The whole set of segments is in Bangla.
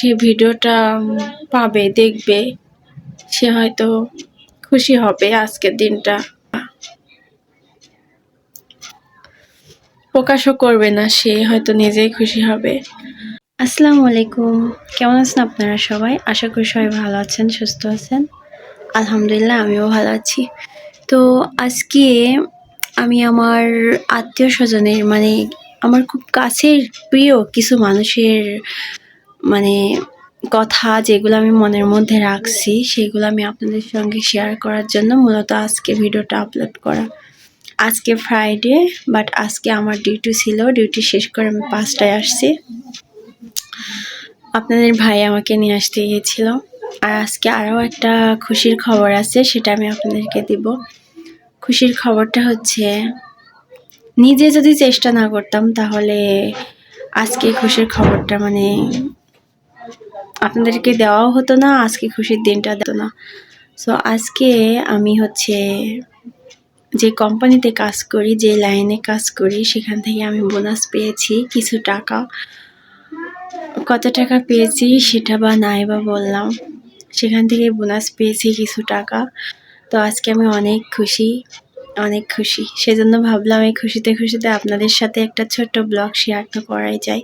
সে ভিডিওটা পাবে, দেখবে, সে হয়তো খুশি হবে আজকের দিনটা। প্রকাশও করবে না, সে হয়তো নিজেই খুশি হবে। আসসালামু আলাইকুম। কেমন আছেন আপনারা সবাই? আশা করি সবাই ভালো আছেন, সুস্থ আছেন। আলহামদুলিল্লাহ, আমিও ভালো আছি। তো আজকে আমি আমার আত্মীয় স্বজনের মানে আমার খুব কাছের, প্রিয় কিছু মানুষের মানে কথা যেগুলো আমি মনের মধ্যে রাখছি, সেগুলো আমি আপনাদের সঙ্গে শেয়ার করার জন্য মূলত আজকে ভিডিওটা আপলোড করা। আজকে ফ্রাইডে বাট আজকে আমার ডিউটি ছিল। ডিউটি শেষ করে আমি পাঁচটায় আসছি। আপনাদের ভাই আমাকে নিয়ে আসতে গিয়েছিল। আর আজকে আরও একটা খুশির খবর আছে, সেটা আমি আপনাদেরকে দিব। খুশির খবরটা হচ্ছে, নিজে যদি চেষ্টা না করতাম, তাহলে আজকে খুশির খবরটা মানে আপনাদেরকে দেওয়াও হতো না, আজকে খুশির দিনটা দিত না। সো আজকে আমি হচ্ছে যে কোম্পানিতে কাজ করি, যে লাইনে কাজ করি, সেখান থেকে আমি বোনাস পেয়েছি, কিছু টাকা। কত টাকা পেয়েছি সেটা বা নাই বা বললাম। সেখান থেকে বোনাস পেয়েছি কিছু টাকা। তো আজকে আমি অনেক খুশি অনেক খুশি। সেজন্য ভাবলাম এই খুশিতে খুশিতে আপনাদের সাথে একটা ছোট্ট ব্লগ শেয়ার করাই যায়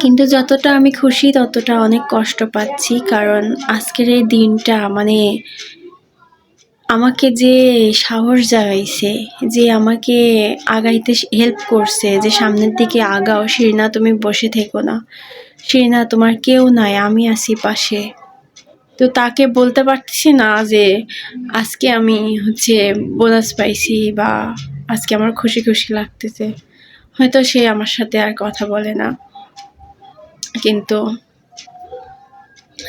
কিন্তু যতটা আমি খুশি, ততটা অনেক কষ্ট পাচ্ছি। কারণ আজকের এই দিনটা মানে আমাকে যে সাহস জাগাইছে, যে আমাকে আগাইতে হেল্প করছে, যে সামনের দিকে আগাও, শিরিনা তুমি বসে থেকো না। শিরিনা, তোমার কেউ নাই, আমি আছি পাশে। তো তাকে বলতে পারতেছি না যে আজকে আমি হচ্ছে বোনাস পাইছি বা আজকে আমার খুশি খুশি লাগতেছে। হয়তো সে আমার সাথে আর কথা বলে না। কিন্তু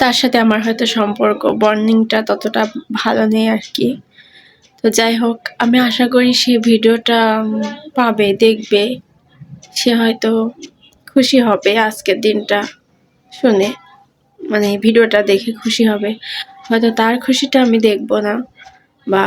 তার সাথে আমার হয়তো সম্পর্ক বর্নিংটা ততটা ভালো নেই আর কি। তো যাই হোক, আমি আশা করি সে ভিডিওটা পাবে, দেখবে। সে হয়তো খুশি হবে আজকের দিনটা শুনে। মানে ভিডিওটা দেখে খুশি হবে। হয়তো তার খুশিটা আমি দেখব না বা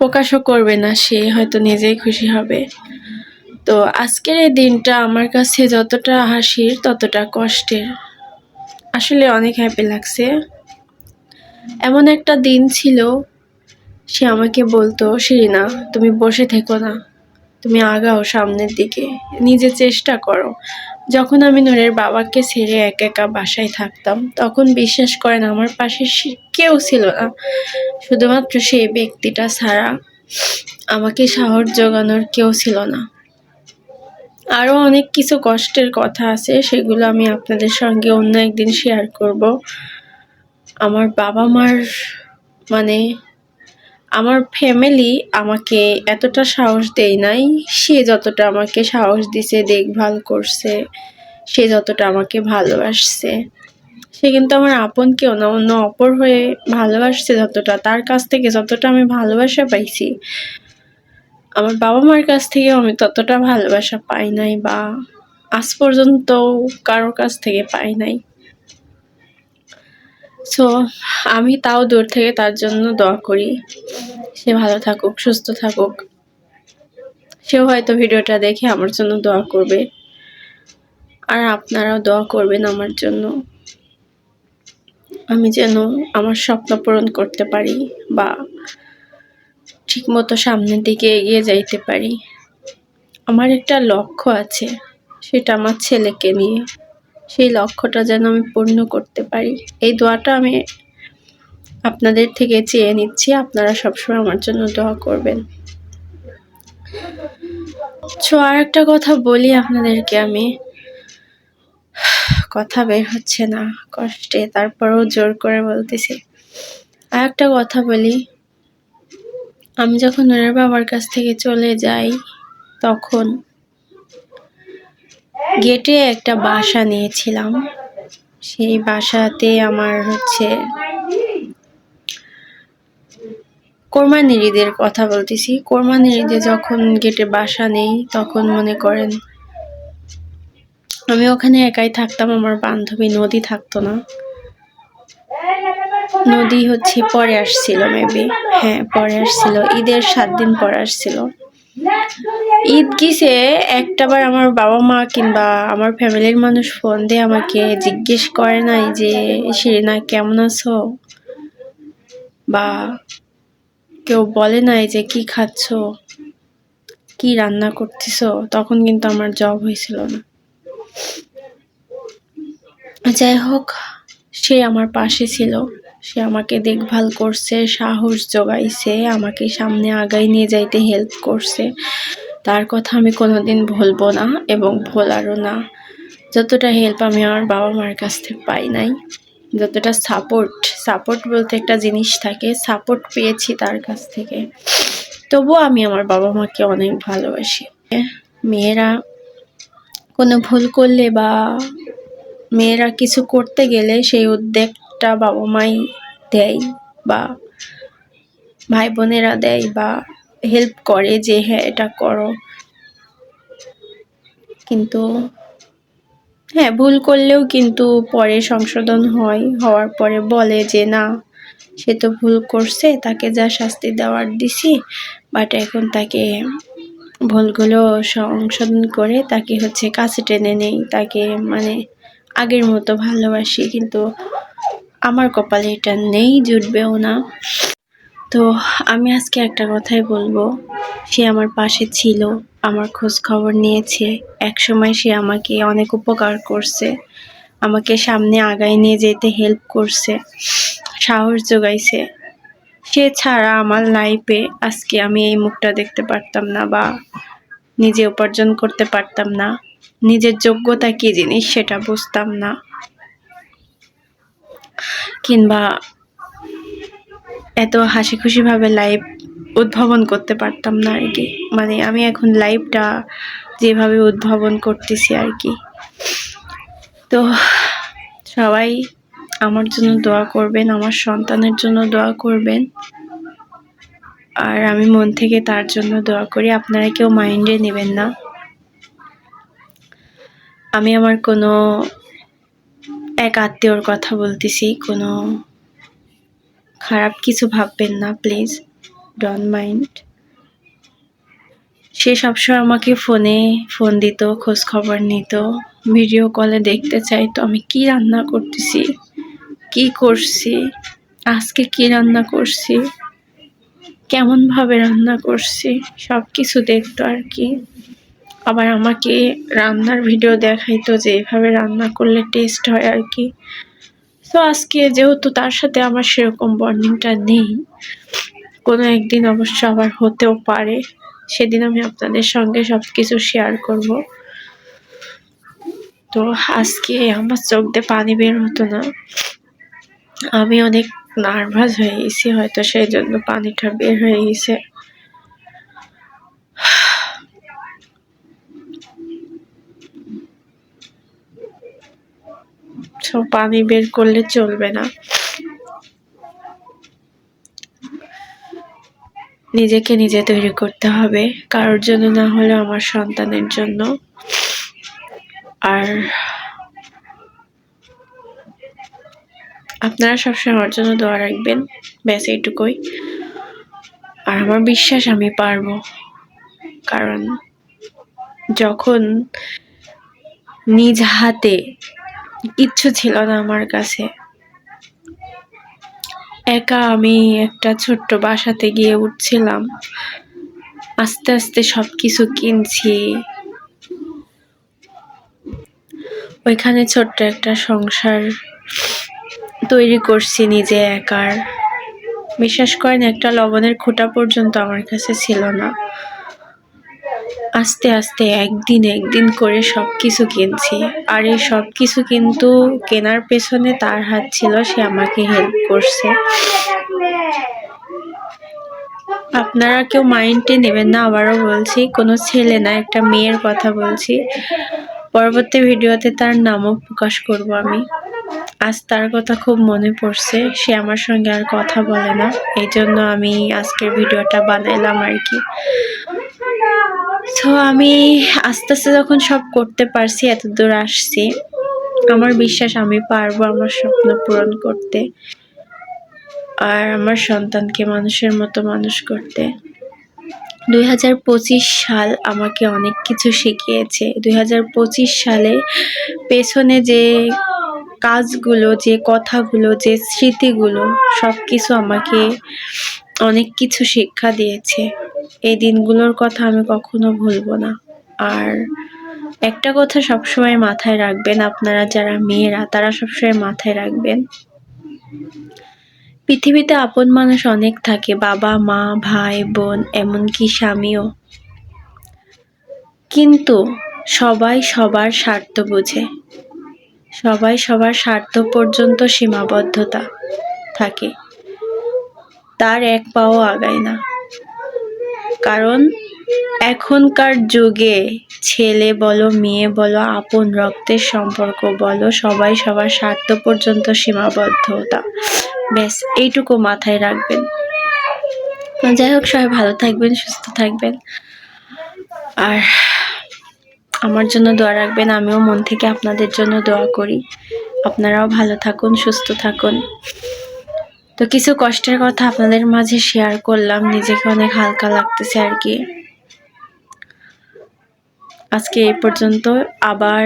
প্রকাশও করবে না, সে হয়তো নিজেই খুশি হবে। তো আজকের এই দিনটা আমার কাছে যতটা হাসির, ততটা কষ্টের। আসলে অনেক হ্যাপি লাগছে। এমন একটা দিন ছিল, সে আমাকে বলতো, শিরিনা, তুমি বসে থেকো না। তুমি আগাও সামনের দিকে। নিজে চেষ্টা করো। যখন আমি নূরের বাবাকে ছেড়ে একা একা বাসায় থাকতাম, তখন বিশ্বাস করেন আমার পাশে কেউ ছিল না। শুধুমাত্র সেই ব্যক্তিটা ছাড়া আমাকে সাহস জোগানোর কেউ ছিল না। আরও অনেক কিছু কষ্টের কথা আছে, সেগুলো আমি আপনাদের সঙ্গে অন্য একদিন শেয়ার করব। আমার বাবা মার মানে আমার ফ্যামিলি আমাকে এতটা সাহস দেয় নাই, সে যতটা আমাকে সাহস দিছে, দেখভাল করছে, সে যতটা আমাকে ভালোবাসছে। সে কিন্তু আমার আপন কেউ না, অন্য অপর হয়ে ভালোবাসছে যতটা, তার কাছ থেকে যতটা আমি ভালোবাসা পাইছি আমার বাবা মার কাছ থেকে আমি ততটা ভালোবাসা পাই নাই বা আজ পর্যন্ত কারোর কাছ থেকে পাই নাই। সো আমি তাও দূর থেকে তার জন্য দোয়া করি। সে ভালো থাকুক, সুস্থ থাকুক। সেও হয়তো ভিডিওটা দেখে আমার জন্য দোয়া করবে। আর আপনারাও দোয়া করবেন আমার জন্য। আমি যেন আমার স্বপ্ন পূরণ করতে পারি বা ঠিকমতো সামনের দিকে এগিয়ে যাইতে পারি। আমার একটা লক্ষ্য আছে, সেটা আমার ছেলেকে নিয়ে। সেই লক্ষ্যটা যেন আমি পূর্ণ করতে পারি। এই দোয়াটা আমি আপনাদের থেকে চেয়ে নিচ্ছি, আপনারা সবসময় আমার জন্য দোয়া করবেন। সো আর একটা কথা বলি আপনাদেরকে আমি। কথা বের হচ্ছে না, কষ্টে, তারপরেও জোর করে বলতেছি। আর একটা কথা বলি আমি যখন ওনার বাবার কাছ থেকে চলে যাই, তখন গেটে একটা বাসা নিয়েছিলাম। সেই বাসাতে আমার হচ্ছে কোরবানির ঈদের কথা বলতেছি। কোরবানির ঈদে যখন গেটে বাসা নেই, তখন মনে করেন আমি ওখানে একাই থাকতাম, আমার বান্ধবী নদী থাকতো না। নদী হচ্ছে, পরে আসছিল মেবি হ্যাঁ পরে আসছিল। ঈদের সাত দিন পরে আসছিল। ঈদ গিছে, একটাবার আমার বাবা মা কিংবা আমার ফ্যামিলির মানুষ ফোন দিয়ে আমাকে জিজ্ঞেস করে নাই যে, শিরিনা, কেমন আছো? বা কেউ বলে নাই যে, কি খাচ্ছ? কি রান্না করতেছো? তখন কিন্তু আমার জব হয়েছিল না। যাই হোক, সে আমার পাশে ছিল। সে আমাকে দেখভাল করছে, সাহস জোগাইছে, আমাকে সামনে আগাই নিয়ে যাইতে হেল্প করছে। তার কথা আমি কোনোদিন ভুলবো না এবং ভোলারও না। যতটা হেল্প আমি আমার বাবা মার কাছ থেকে পাই নাই, যতটা সাপোর্ট সাপোর্ট বলতে একটা জিনিস থাকে সাপোর্ট পেয়েছি তার কাছ থেকে। তবুও আমি আমার বাবা মাকে অনেক ভালোবাসি। মেয়েরা কোনো ভুল করলে বা মেয়েরা কিছু করতে গেলে সেই উদ্যোগটা বাবা মাই দেয় বা ভাই বোনেরা দেয় বা হেল্প করে যে হ্যাঁ এটা করো। কিন্তু হ্যাঁ ভুল করলেও কিন্তু পরে সংশোধন হয়, হওয়ার পরে বলে যে না, সে তো ভুল করছে, তাকে যা শাস্তি দেওয়ার দিছি বাট এখন তাকে ভুলগুলো সংশোধন করে তাকে হচ্ছে কাছে টেনে নেই, তাকে মানে আগের মতো ভালোবাসি, কিন্তু আমার কপালে এটা নেই, জুটবেও না। তো আমি আজকে একটা কথাই বলব। সে আমার পাশে ছিল, আমার খোঁজ খবর নিয়েছে। এক সময় সে আমাকে অনেক উপকার করছে। আমাকে সামনে আগায় নিয়ে যেতে হেল্প করছে, সাহস যোগাইছে। সে ছাড়া আমার লাইফে আজকে আমি এই মুখটা দেখতে পারতাম না বা নিজে উপার্জন করতে পারতাম না। নিজের যোগ্যতা কী জিনিস সেটা বুঝতাম না। কিংবা এত হাসি খুশিভাবে লাইভ উদ্ভাবন করতে পারতাম না আর কি। মানে আমি এখন লাইভটা যেভাবে উদ্ভাবন করতেছি আর কি। তো সবাই আমার জন্য দোয়া করবেন, আমার সন্তানের জন্য দোয়া করবেন। আর আমি মন থেকে তার জন্য দোয়া করি, আপনারা কেউ মাইন্ডে নেবেন না। আমি আমার কোনো এক আত্মীয়র কথা বলতেছি, কোনো খারাপ কিছু ভাববেন না, প্লিজ ডন মাইন্ড। সে সবসময় আমাকে ফোনে ফোন দিত, খোঁজ খবর নিত, ভিডিও কলে দেখতে চাইতো, আমি কি রান্না করতেছি, কি করছি, আজকে কি রান্না করছি, কেমনভাবে রান্না করছি সব কিছু দেখতো আর কি। আবার আমাকে রান্নার ভিডিও দেখাইতো যে এভাবে রান্না করলে টেস্ট হয় আর কি। তো আজকে যেহেতু তার সাথে আমার সেরকম বন্ডিংটা নেই, কোনো একদিন অবশ্য আবার হতেও পারে। সেদিন আমি আপনাদের সঙ্গে সব কিছু শেয়ার করব। তো আজকে আমার চোখ দিয়ে পানি বের হতো না। আমি অনেক নার্ভাস হয়ে গেছি, হয়তো সেই জন্য পানিটা বের হয়ে গেছে। তো পানি বের করলে চলবে না। নিজেকে নিজে তৈরি করতে হবে, কারোর জন্য না হলে আমার সন্তানের জন্য। আর আপনারা সবসময় আমার জন্য দোয়া রাখবেন, ব্যাস এইটুকুই। আর আমার বিশ্বাস আমি পারব, কারণ যখন নিজ হাতে কিচ্ছু ছিল না আমার কাছে। একা আমি একটা ছোট্ট বাসাতে গিয়ে উঠছিলাম। আস্তে আস্তে সব কিছু কিনছি। ওইখানে ছোট্ট একটা সংসার তৈরি করছি নিজে একার। বিশ্বাস করেন, একটা লবণের খোঁটা পর্যন্ত আমার কাছে ছিল না। আস্তে আস্তে একদিন একদিন করে সব কিছু কিনছি। আর এই সব কিছু কিন্তু কেনার পেছনে তার হাত ছিল, সে আমাকে হেল্প করছে। আপনারা কেউ মাইন্ডে নেবেন না, আবারও বলছি, কোনো ছেলে না, একটা মেয়ের কথা বলছি। পরবর্তী ভিডিওতে তার নামও প্রকাশ করব আমি। আজ তার কথা খুব মনে পড়ছে, সে আমার সঙ্গে আর কথা বলে না। এই জন্য আমি আজকের ভিডিওটা বানাইলাম আর কি। তো আমি আস্তে আস্তে যখন সব করতে পারছি এত দূর আসছি। আমার বিশ্বাস, আমি পারব আমার স্বপ্ন পূরণ করতে। আর আমার সন্তানকে মানুষের মতো মানুষ করতে। দুই হাজার পঁচিশ সাল আমাকে অনেক কিছু শিখিয়েছে। দুই হাজার পঁচিশ সালে পেছনে যে কাজগুলো, যে কথাগুলো, যে স্মৃতিগুলো সব কিছু আমাকে অনেক কিছু শিক্ষা দিয়েছে। এই দিনগুলোর কথা আমি কখনো ভুলবো না। আর একটা কথা সবসময় মাথায় রাখবেন, আপনারা যারা মেয়েরা, তারা সবসময় মাথায় রাখবেন। পৃথিবীতে আপন মানুষ অনেক থাকে, বাবা, মা, ভাই, বোন, এমনকি স্বামীও। কিন্তু সবাই সবার স্বার্থ বোঝে। সবাই সবার স্বার্থ পর্যন্ত সীমাবদ্ধতা থাকে। তার এক পাও আগায় না। কারণ এখনকার যুগে ছেলে বলো, মেয়ে বলো, আপন রক্তের সম্পর্ক বলো, সবাই সবার স্বার্থ পর্যন্ত সীমাবদ্ধতা। ব্যাস, এইটুকু মাথায় রাখবেন। যাই হোক, সবাই ভালো থাকবেন, সুস্থ থাকবেন। আর আমার জন্য দোয়া রাখবেন, আমিও মন থেকে আপনাদের জন্য দোয়া করি। আপনারাও ভালো থাকুন, সুস্থ থাকুন। তো কিছু কষ্টের কথা আপনাদের মাঝে শেয়ার করলাম, নিজেকে অনেক হালকা লাগতেছে আর কি। আজকে এই পর্যন্ত আবার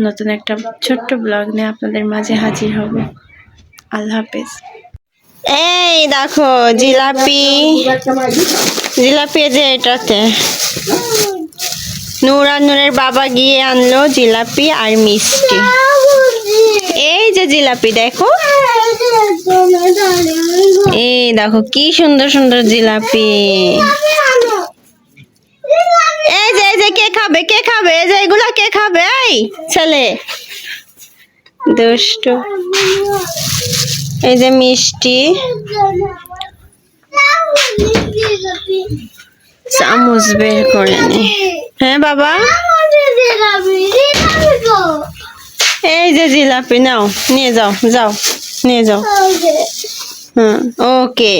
নতুন একটা ছোট্ট ব্লগ নিয়ে আপনাদের মাঝে হাজির হব। আল্লাহ হাফেজ। এই দেখো, জিলাপি। জিলাপি যে এটাতে। নূর আর নূরের বাবা গিয়ে আনলো জিলাপি আর মিষ্টি। এই যে জিলাপি, দেখো। এই দেখো, কি সুন্দর সুন্দর জিলাপি। এই যে এই যে, কে খাবে কে খাবে? এই যে, এগুলা কে খাবে? এই ছেলে। দুষ্টু। এই যে, মিষ্টি। চামচ বের করে নে। হ্যাঁ বাবা? এই যে, জিলাপি, নাও, নিয়ে যাও যাও। নিয়ে যাও। হুম ওকে